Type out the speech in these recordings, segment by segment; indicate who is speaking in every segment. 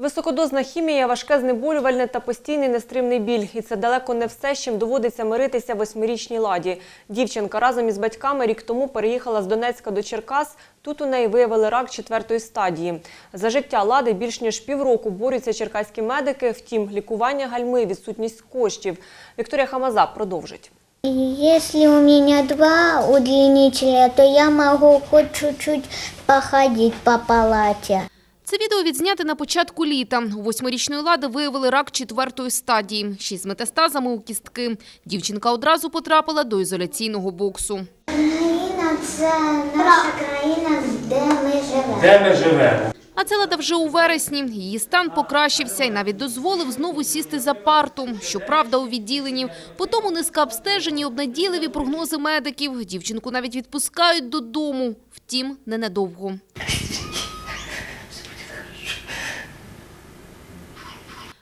Speaker 1: Високодозна хімія, важке знеболювальне та постійний нестримний біль. І це далеко не все, з чим доводиться миритися восьмирічній ладі. Дівчинка разом із батьками рік тому переїхала з Донецька до Черкас. Тут у неї виявили рак четвертої стадії. За життя лади більш ніж півроку борються черкаські медики. Втім, лікування гальми, відсутність коштів. Вікторія Хамаза продовжить.
Speaker 2: Если у меня два удлинителя, то я могу хоть чуть-чуть походить по палате.
Speaker 3: Це відео відзняте на початку літа. У восьмирічної лади виявили рак четвертої стадії, шість з метастазами у кістки. Дівчинка одразу потрапила до ізоляційного боксу.
Speaker 2: Країна це наша країна, де ми живемо.
Speaker 4: Де ми живемо?
Speaker 3: А це лада вже у вересні. Її стан покращився і навіть дозволив знову сісти за парту. Щоправда, у відділенні. Потім низка обстежень і обнадійливі прогнози медиків. Дівчинку навіть відпускають додому. Втім, ненадовго.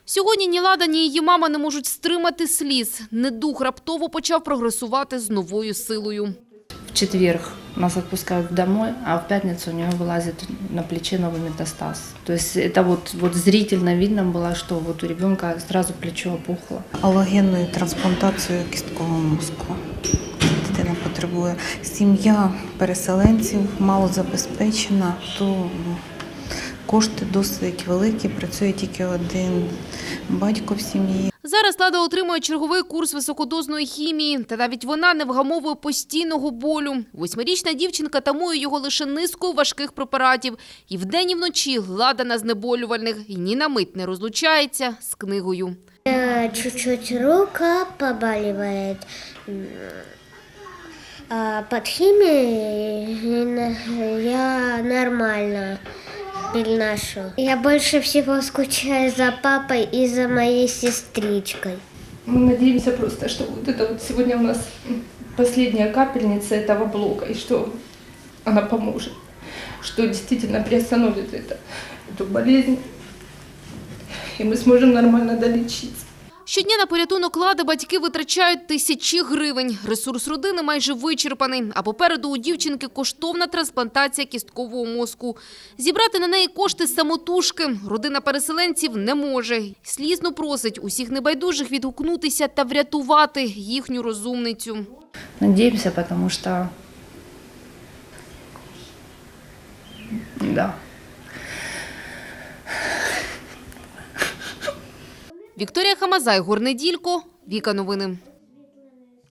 Speaker 3: Сьогодні ні Лада, ні її мама не можуть стримати сліз. Недух раптово почав прогресувати з новою силою.
Speaker 5: В четверг нас отпускают домой, а в пятницу у нее вылазит на плече новый метастаз. То есть это вот, вот зрительно видно было, что вот у ребенка сразу плечо опухло.
Speaker 6: алогенної трансплантації кісткового мозку. Дитина потребує. Сім'я переселенців мало забезпечена, то ну, кошти досить великі, працює тільки один батько в сім'ї.
Speaker 3: Зараз Лада отримує черговий курс високодозної хімії, та навіть вона не вгамовує постійного болю. Восьмирічна дівчинка тамує його лише низкою важких препаратів. І вдень і вночі Лада на знеболювальних і ні на мить не розлучається з книгою.
Speaker 2: Э, Чуть-чуть рука побаливает. М, А под химией я нормально переношу. Я больше всего скучаю за папой и за моей сестричкой.
Speaker 5: Мы надеемся просто, что вот это вот сегодня у нас последняя капельница этого блока, и что она поможет, что действительно приостановит это, эту болезнь, и мы сможем нормально долечиться.
Speaker 3: Щодня на порятунок Лади батьки витрачають тисячі гривень. Ресурс родини майже вичерпаний. А попереду у дівчинки коштовна трансплантація кісткового мозку. Зібрати на неї кошти самотужки родина переселенців не може. Слізно просить усіх небайдужих відгукнутися та врятувати їхню розумницю.
Speaker 5: Надеемся, потому что... Да.
Speaker 3: Вікторія Хамазай, Горнеділько, Віка Новини.